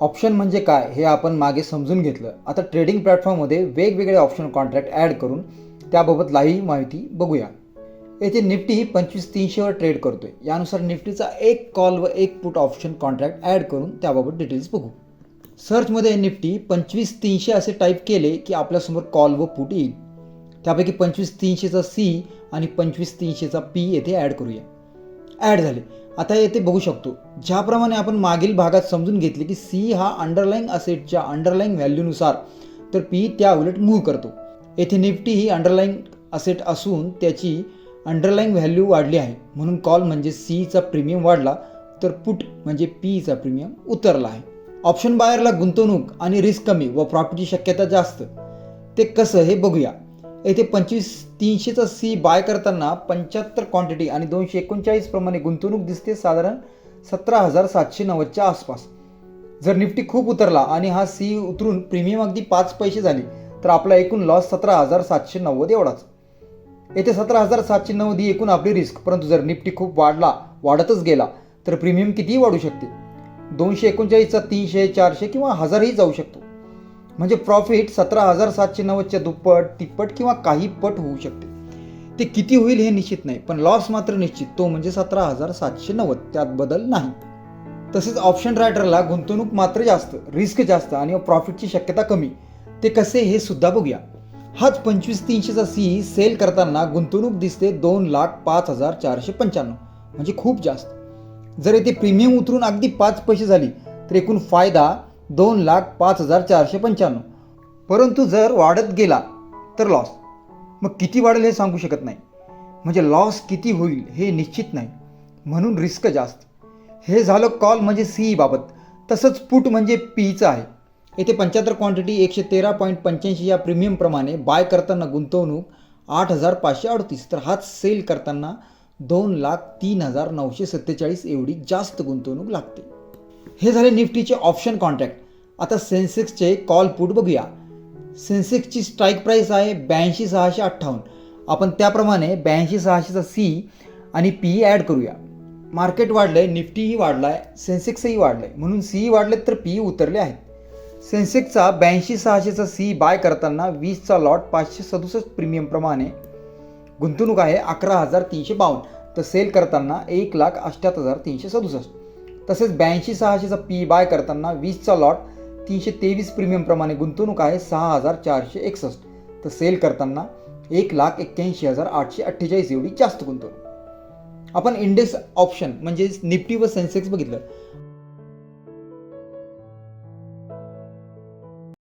Option म्हणजे काय हे आपण मागे समजून घेतलं. आता ट्रेडिंग प्लॅटफॉर्ममध्ये वेगवेगळे ऑप्शन कॉन्ट्रॅक्ट ॲड करून त्याबाबत लाही माहिती बघूया. येथे निफ्टी ही पंचवीस तीनशेवर ट्रेड करतोय. यानुसार निफ्टीचा एक कॉल व एक पुट ऑप्शन कॉन्ट्रॅक्ट ॲड करून त्याबाबत डिटेल्स बघू. सर्चमध्ये निफ्टी पंचवीस तीनशे असे टाईप केले की आपल्यासमोर कॉल व पुट येईल. त्यापैकी पंचवीस तीनशेचा सी आणि पंचवीस तीनशेचा पी येथे ॲड करूया. ॲड झाले. आता येथे बघू शकतो. ज्याप्रमाणे आपण मागील भागात समजून घेतले की सी हा अंडरलाईंग असेटच्या अंडरलाईंग व्हॅल्यूनुसार तर पी त्या उलट मूव्ह करतो. येथे निफ्टी ही अंडरलाईंग असेट असून त्याची अंडरलाईंग व्हॅल्यू वाढली आहे. म्हणून कॉल म्हणजे सीचा प्रीमियम वाढला तर पुट म्हणजे पीचा प्रीमियम उतरला आहे. ऑप्शन बायरला गुंतवणूक आणि रिस्क कमी व प्रॉफिटची शक्यता जास्त. ते कसं हे बघूया. येथे पंचवीस तीनशेचा सी बाय करताना पंच्याहत्तर क्वांटिटी आणि दोनशे एकोणचाळीस प्रमाणे गुंतवणूक दिसते साधारण सतरा हजार सातशे नव्वदच्या आसपास. जर निफ्टी खूप उतरला आणि हा सी उतरून प्रीमियम अगदी पाच पैसे झाले तर आपला एकूण लॉस सतरा हजार सातशे नव्वद एवढाच. येथे सतरा हजार सातशे नव्वद ही एकूण आपली रिस्क परंतु जर निफ्टी खूप वाढला वाढतच गेला तर प्रीमियम कितीही वाढू शकते. दोनशे एकोणचाळीसचा तीनशे चारशे किंवा हजारही जाऊ शकतो. म्हणजे प्रॉफिट सतरा हजार सातशे नव्वदच्या दुप्पट तिप्पट किंवा काही पट होऊ शकते. ते किती होईल हे निश्चित नाही पण लॉस मात्र निश्चित तो म्हणजे सतरा हजार सातशे नव्वद त्यात बदल नाही. तसेच ऑप्शन रायडरला गुंतवणूक मात्र जास्त रिस्क जास्त आणि प्रॉफिटची शक्यता कमी. ते कसे हे सुद्धा बघूया. हाच पंचवीस तीनशेचा सी सेल करताना गुंतवणूक दिसते दोन लाख पाच हजार चारशे पंच्याण्णव म्हणजे खूप जास्त. जर येथे प्रीमियम उतरून अगदी पाच पैसे झाली तर एकूण फायदा दोन लाख पाच हजार चारशे पंच्याण्णव. परंतु जर वाढत गेला तर लॉस मग किती वाढेल हे सांगू शकत नाही. म्हणजे लॉस किती होईल हे निश्चित नाही. म्हणून रिस्क जास्त. हे झालं कॉल म्हणजे सी बाबत. तसंच पुट म्हणजे पीचं आहे. येथे पंच्याहत्तर क्वांटिटी एकशे तेरा पॉईंट पंच्याऐंशी या प्रीमियमप्रमाणे बाय करताना गुंतवणूक आठ हजार पाचशे अडतीस. तर हाच सेल करताना दोन लाख तीन हजार नऊशे सत्तेचाळीस एवढी जास्त गुंतवणूक लागते. हे झाले निफ्टीचे ऑप्शन कॉन्ट्रॅक्ट आता सेन्सेक्सचे कॉल पुट बघूया. सेन्सेक्सची स्ट्राईक प्राईस आहे ब्याऐंशी सहाशे अठ्ठावन्न. आपण त्याप्रमाणे ब्याऐंशी सहाशेचा सी आणि पी ॲड करूया. मार्केट वाढलं आहे निफ्टीही वाढला आहे सेन्सेक्सही वाढलं आहे म्हणून सी वाढले तर पी उतरले आहेत. सेन्सेक्सचा ब्याऐंशी सहाशेचा सी बाय करताना वीसचा लॉट पाचशे सदुसष्ट प्रीमियमप्रमाणे गुंतवणूक आहे अकरा हजार तीनशे बावन्न. तर सेल करताना एक लाख अठ्ठ्याहत्तर हजार तीनशे सदुसष्ट. तसेच ब्याऐंशी सहाशेचा पी बाय करताना वीसचा लॉट तीनशे तेवीस प्रीमियमप्रमाणे गुंतवणूक आहे सहा हजार चारशे एकसष्ट. तर सेल करताना एक लाख एक्क्याऐंशी हजार आठशे अठ्ठेचाळीस एवढी जास्त गुंतवणूक. आपण इंडेक्स ऑप्शन म्हणजेच निफ्टी व सेन्सेक्स बघितलं.